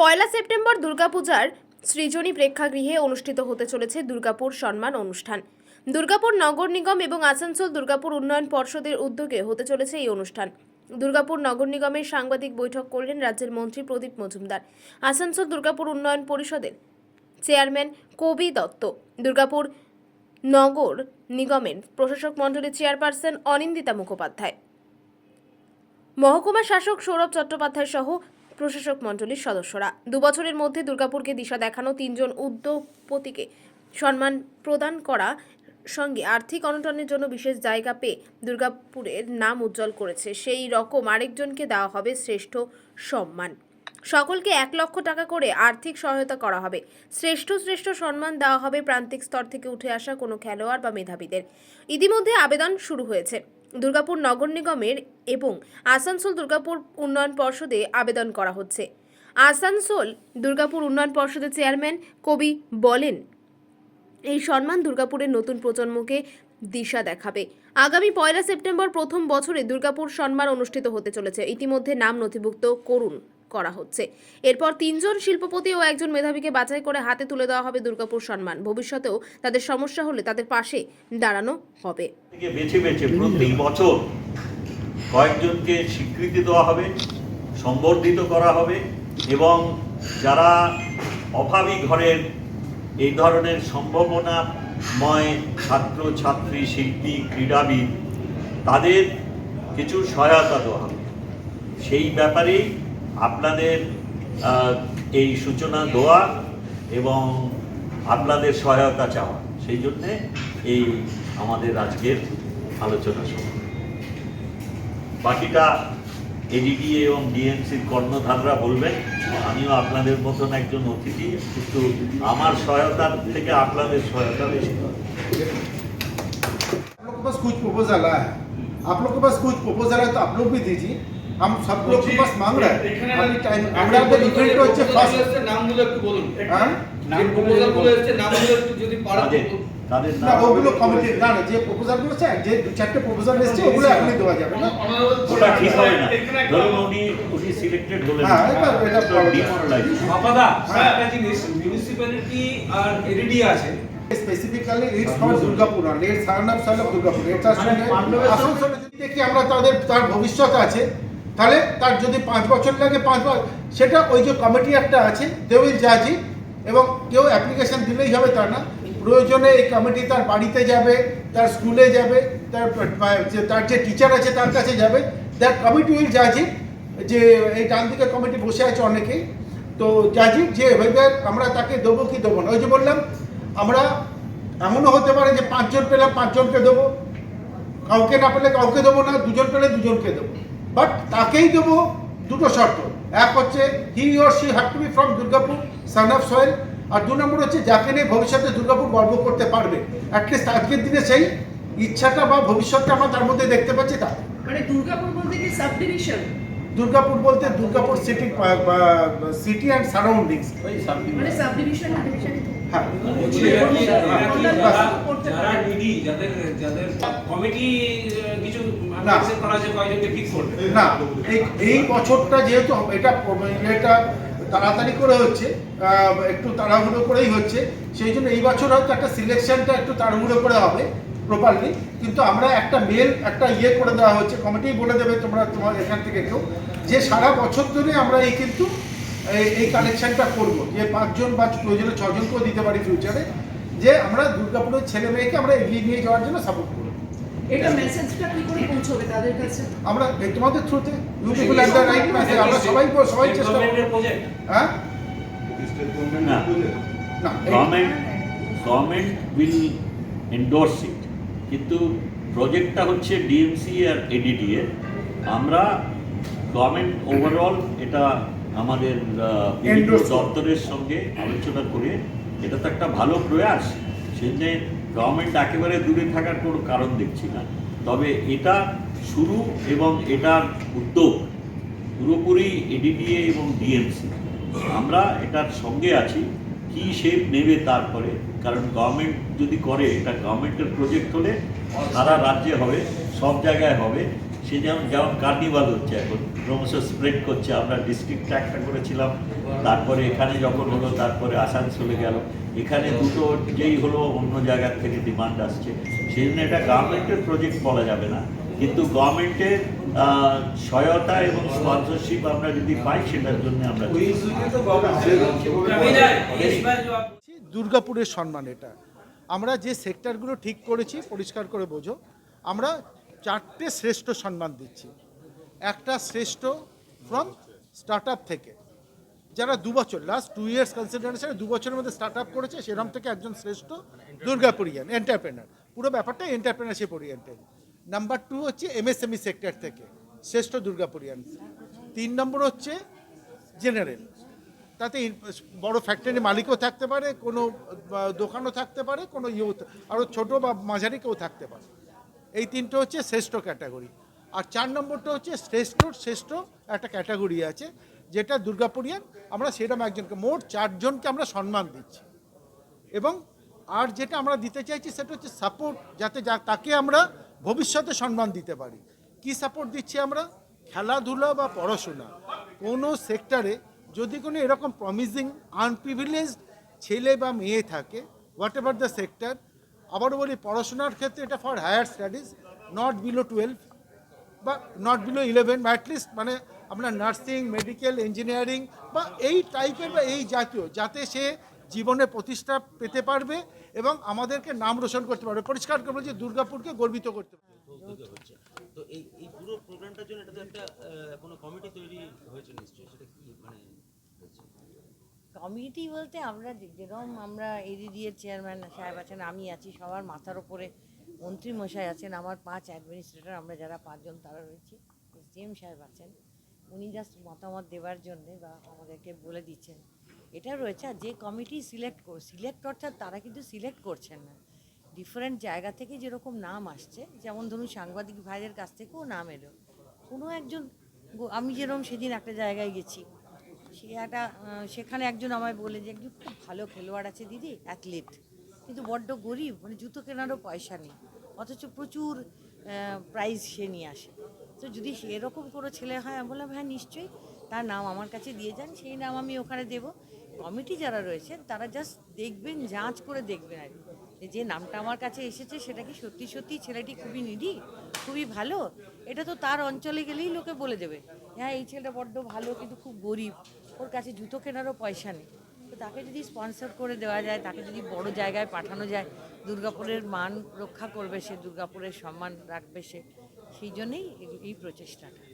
পয়লা September দুর্গাপূজার সৃজনী প্রেক্ষাগৃহে অনুষ্ঠিত হতে চলেছে দুর্গাপুর সম্মান অনুষ্ঠান। দুর্গাপুর নগর নিগম এবং আসানসোল দুর্গাপুর উন্নয়ন পর্ষদের উদ্যোগে হতে চলেছে এই অনুষ্ঠান। দুর্গাপুর নগর নিগমের সাংবাদিক বৈঠক করলেন রাজ্যের মন্ত্রী প্রদীপ মজুমদার। আসানসোল দুর্গাপুর উন্নয়ন পরিষদের চেয়ারম্যান কবি দত্ত। দুর্গাপুর নগর নিগমের প্রশাসক মণ্ডলীর চেয়ারপারসন অনিন্দিতা মুখোপাধ্যায়। মহকুমা শাসক সৌরভ চট্টোপাধ্যায় সহ প্রশাসক মণ্ডলীর সদস্যরা। দুবছরের মধ্যে দুর্গাপুরকে দিশা দেখানো তিনজন উদ্যোগপতিকে সম্মান প্রদান করা সঙ্গে আর্থিক অনটনের জন্য বিশেষ জায়গা পেয়ে দুর্গাপুরের নাম উজ্জ্বল করেছে। সেই রকম আরেকজনকে দেওয়া হবে শ্রেষ্ঠ সম্মান। সকলকে এক লক্ষ টাকা করে আর্থিক সহায়তা করা হবে। শ্রেষ্ঠ শ্রেষ্ঠ সম্মান দেওয়া হবে প্রান্তিক স্তর থেকে উঠে আসা কোনো খেলোয়াড় বা মেধাবীদের। ইতিমধ্যে আবেদন শুরু হয়েছে। দুর্গাপুর নগর নিগমের এবং আসানসোল দুর্গাপুর উন্নয়ন পর্ষদে আবেদন করা হচ্ছে। আসানসোল দুর্গাপুর উন্নয়ন পর্ষদের চেয়ারম্যান কবি বলেন, এই সম্মান দুর্গাপুরের নতুন প্রজন্মকে দিশা দেখাবে। আগামী পয়লা সেপ্টেম্বর প্রথম বছরে দুর্গাপুর সম্মান অনুষ্ঠিত হতে চলেছে। ইতিমধ্যে নাম নথিভুক্ত করুন। করা হচ্ছে। এরপর তিনজন শিল্পপতি ও একজন মেধাবীকে বাছাই করে হাতে তুলে দেওয়া হবে দুর্গাপুর সম্মান। ভবিষ্যতেও তাদের সমস্যা হলে তাদের পাশে দাঁড়ানো হবে। বেছে বেছে প্রতি বছর কয়েকজনকে স্বীকৃতি দেওয়া হবে, সম্বর্ধিত করা হবে এবং যারা অভাবী ঘরের এই ধরনের সম্ভাবনাময় ছাত্র ছাত্রী শিল্পী, ক্রীড়াবিদ, তাদের কিছু সহায়তা দেওয়া হবে। সেই ব্যাপারেই আপনাদের আহ, এই সূচনা দেওয়া এবং আপনাদের সহায়তা চাওয়া সেই জন্যে এই আমাদের আজকের আলোচনা সভা বাকিটা এডিডি এবং ডিএমসির কর্ণধাররা বলবেন আমিও আপনাদের মতন একজন অতিথি কিন্তু আমার সহায়তার থেকে আপনাদের সহায়তা বেশি হবে आप लोग के पास कुछ प्रपोजल आया है आप लोग के पास कुछ प्रपोजल है तो आप लोग भी दीजिए हम सब लोग के पास मांग रहे हैं अभी टाइम আমাদের ইভেন্ট হচ্ছে ফার্স্ট নামগুলো একটু বলুন হ্যাঁ যে প্রপোজাল গুলো এসেছে নামগুলো একটু যদি পারেন তাদের তাদের না নাম ওগুলো কমিটি না না যে প্রপোজাল গুলো আছে যে দু চারটে প্রপোজাল এসেছে ওগুলো এখনই দেওয়া যাবে না ওটা ঠিক হয় না ধরুন উনি উনি সিলেক্টেড হলেন হ্যাঁ, এটা- এটা problem। ডিমোরালাইজ বাবাদা একটা জিনিস মিউনিসিপ্যালিটি আর এডিডি আছে specifically it's for Durgapur R it's সারানাম সাল দুর্গাপুর এটার সঙ্গে আসানসোলে যদি দেখি আমরা তাদের তার ভবিষ্যৎ আছে তাহলে তার যদি পাঁচ বছর লাগে, পাঁচ বছর, সেটা ওই যে কমিটি একটা আছে দে উইল জাজি এবং কেউ অ্যাপ্লিকেশন দিলেই হবে তা না। প্রয়োজনে এই কমিটি তার বাড়িতে যাবে, তার স্কুলে যাবে, তার তার যে টিচার আছে তার কাছে যাবে দ্যাট কমিটি উইল জাজি যে এই ডান দিকে কমিটি বসে আছে অনেকেই। তো জাজি যে ওয়েদার আমরা তাকে দেবো কি দেবো না। ওই যে বললাম, আমরা এমনও হতে পারে যে পাঁচজন পেলাম, পাঁচজনকে দেবো। কাউকে না পেলে কাউকে দেবো না, দুজন পেলে দুজনকে দেবো। বাট তাকেই দেবো দুটো শর্ত। এক হচ্ছে he or she have to be from Durgapur son of soil আর দু নম্বর হচ্ছে যাকে নিয়ে ভবিষ্যতে দুর্গাপুর গর্ব করতে পারবে। অ্যাটলিস্ট আজকের দিনে সেই ইচ্ছাটা বা ভবিষ্যৎটা আমরা তার মধ্যে দেখতে পাচ্ছি তা। মানে দুর্গাপুর বলতে কি সাব ডিভিশন দুর্গাপুর বলতে Durgapur city city and surroundings মানে সাব ডিভিশন হ্যাঁ। যারা- যাদের কমিটি কিছু না। করা ফিক্স করবে না এই এই বছরটা যেহেতু এটা এটা তাড়াতাড়ি করে হচ্ছে একটু তাড়াহুড়ো করেই হচ্ছে সেই জন্য এই বছর হয়তো একটা সিলেকশনটা একটু তাড়াহুড়ো করে হবে প্রপারলি কিন্তু আমরা একটা মেল একটা ইয়ে করে দেওয়া হচ্ছে কমিটি বলে দেবে তোমরা তোমার এখান থেকে কেউ যে সারা বছর ধরে আমরা এই কিন্তু এই- এই কালেকশনটা করব যে পাঁচজন বা প্রয়োজনে ছজনকেও দিতে পারি ফিউচারে যে আমরা দুর্গাপুরের ছেলে মেয়েকে আমরা এগিয়ে নিয়ে যাওয়ার জন্য সাপোর্ট করব এটা মেসেজটা কি করে পৌঁছবে তাদের কাছে? আমরা তোমাদের থ্রুতে you people at the right message আমরা সবাই সবাই চেষ্টা করব। প্রজেক্ট হ্যাঁ? না। না government government will endorse it কিন্তু প্রজেক্টটা হচ্ছে ডিএমসি আর এডিডি এর। আমরা গভর্নমেন্ট ওভারঅল এটা আমাদের। দপ্তরের সঙ্গে আলোচনা করে এটা তো একটা ভালো প্রয়াস। সেজন্য গভর্নমেন্ট একেবারে দূরে থাকার কোনো কারণ দেখছি না। তবে এটা শুরু এবং এটার উদ্যোগ পুরোপুরি এডিডিএ এবং ডিএমসি আমরা এটার সঙ্গে আছি, কি শেপ নেবে তারপরে, কারণ গভর্নমেন্ট যদি করে, এটা গভর্নমেন্টের প্রজেক্ট হলে সারা রাজ্যে হবে, সব জায়গায় হবে। সে যেমন যেমন কার্নিভাল হচ্ছে এখন ক্রমশ স্প্রেড করছে। আমরা ডিস্ট্রিক্টটা একটা করেছিলাম তারপরে এখানে যখন হলো তারপরে আসানসোলে গেল। এখানে দুটো যেই হলো অন্য জায়গার থেকে ডিমান্ড আসছে। সেই জন্য এটা গভর্নমেন্টের প্রজেক্ট বলা যাবে না। কিন্তু গভর্নমেন্টের সহায়তা এবং স্পন্সরশিপ আমরা যদি পাই সেটার জন্য আমরা দুর্গাপুরের সম্মান এটা। আমরা যে সেক্টরগুলো ঠিক করেছি পরিষ্কার করে বোঝো। আমরা চারটে শ্রেষ্ঠ সম্মান দিচ্ছি। একটা শ্রেষ্ঠ ফ্রম স্টার্ট থেকে। যারা দু বছর লাস্ট টু ইয়ার্স কনসিডারেশনে দু বছরের মধ্যে স্টার্ট আপ করেছে সেরকম থেকে একজন শ্রেষ্ঠ দুর্গাপুরিয়ান এন্টারপ্রেনার পুরো ব্যাপারটা এন্টারপ্রেনারশিপ ওরিয়েন্টেড নাম্বার টু হচ্ছে এমএসএমই সেক্টর E থেকে, শ্রেষ্ঠ দুর্গাপুরিয়ান তিন নম্বর হচ্ছে জেনারেল তাতে বড় ফ্যাক্টরি মালিকও থাকতে পারে, কোনো দোকানও থাকতে পারে, কোনো ইউথ আরও ছোটো বা মাঝারি কেউ থাকতে পারে। এই তিনটে হচ্ছে শ্রেষ্ঠ ক্যাটাগরি। আর চার নম্বরটা হচ্ছে শ্রেষ্ঠ শ্রেষ্ঠ একটা ক্যাটাগরি আছে, যেটা দুর্গাপুরিয়ান, আমরা সেরকম একজনকে, মোট চারজনকে আমরা সম্মান দিচ্ছি। এবং আর যেটা আমরা দিতে চাইছি সেটা হচ্ছে সাপোর্ট যাতে যা, তাকে আমরা ভবিষ্যতে সম্মান দিতে পারি। কি সাপোর্ট দিচ্ছি আমরা? খেলাধুলা বা পড়াশোনা। কোনো সেক্টরে যদি কোনো এরকম প্রমিজিং আনপ্রিভিলেজ ছেলে বা মেয়ে থাকে হোয়াট এভার দ্য সেক্টর আবারও বলি, পড়াশোনার ক্ষেত্রে এটা for higher studies not below twelve বা নট বিলো ইলেভেন বা অ্যাটলিস্ট মানে আপনার নার্সিং মেডিকেল ইঞ্জিনিয়ারিং বা এই টাইপের বা এই জাতীয়, যাতে সে জীবনে প্রতিষ্ঠা পেতে পারবে এবং আমাদেরকে নাম রোশন করতে পারবে পরিষ্কার করে যে দুর্গাপুরকে গর্বিত করতে পারবে তো এই এই পুরো প্রোগ্রামটার জন্য? কমিটি বলতে আমরা যেরকম আমরা এডিডিএর চেয়ারম্যান সাহেব আছেন, আমি আছি, সবার মাথার ওপরে মন্ত্রী মশাই আছেন, আমার পাঁচ অ্যাডমিনিস্ট্রেটর আমরা যারা পাঁচজন তারা রয়েছি এসডিএম সাহেব আছেন। উনি জাস্ট মতামত দেওয়ার জন্যে বা আমাদেরকে বলে দিচ্ছেন। এটা রয়েছে, আর যে কমিটি সিলেক্ট কর সিলেক্ট অর্থাৎ তারা কিন্তু সিলেক্ট করছেন না। ডিফারেন্ট জায়গা থেকে যেরকম নাম আসছে, যেমন ধরুন সাংবাদিক ভাইদের কাছ থেকেও নাম এলো। কোনো একজন আমি যেরকম সেদিন একটা জায়গায় গেছি সে একটা সেখানে একজন আমায় বলে যে, একজন খুব ভালো খেলোয়াড় আছে দিদি অ্যাথলিট কিন্তু বড্ড গরিব মানে জুতো কেনারও পয়সা নেই, অথচ প্রচুর প্রাইজ সে নিয়ে আসে। তো যদি এরকম কোনো ছেলে হয়, আমি বললাম হ্যাঁ নিশ্চয়ই, তার নাম আমার কাছে দিয়ে যান, সেই নাম আমি ওখানে দেব। কমিটি যারা রয়েছেন, তারা জাস্ট দেখবেন যাঞ্চ করে দেখবেন আর যে নামটা আমার কাছে এসেছে, সেটা কি সত্যি সত্যি ছেলেটি খুবই নিডি খুবই ভালো? এটা তো তার অঞ্চলে গেলেই লোকে বলে দেবে হ্যাঁ এই ছেলেটা বড্ড ভালো, কিন্তু খুব গরিব, ওর কাছে জুতো কেনারও পয়সা নেই। তো তাকে যদি স্পন্সর করে দেওয়া যায়, তাকে যদি বড় জায়গায় পাঠানো যায়, দুর্গাপুরের মান রক্ষা করবে সে, দুর্গাপুরের সম্মান রাখবে সে, সেই জন্যেই এই- প্রচেষ্টাটা।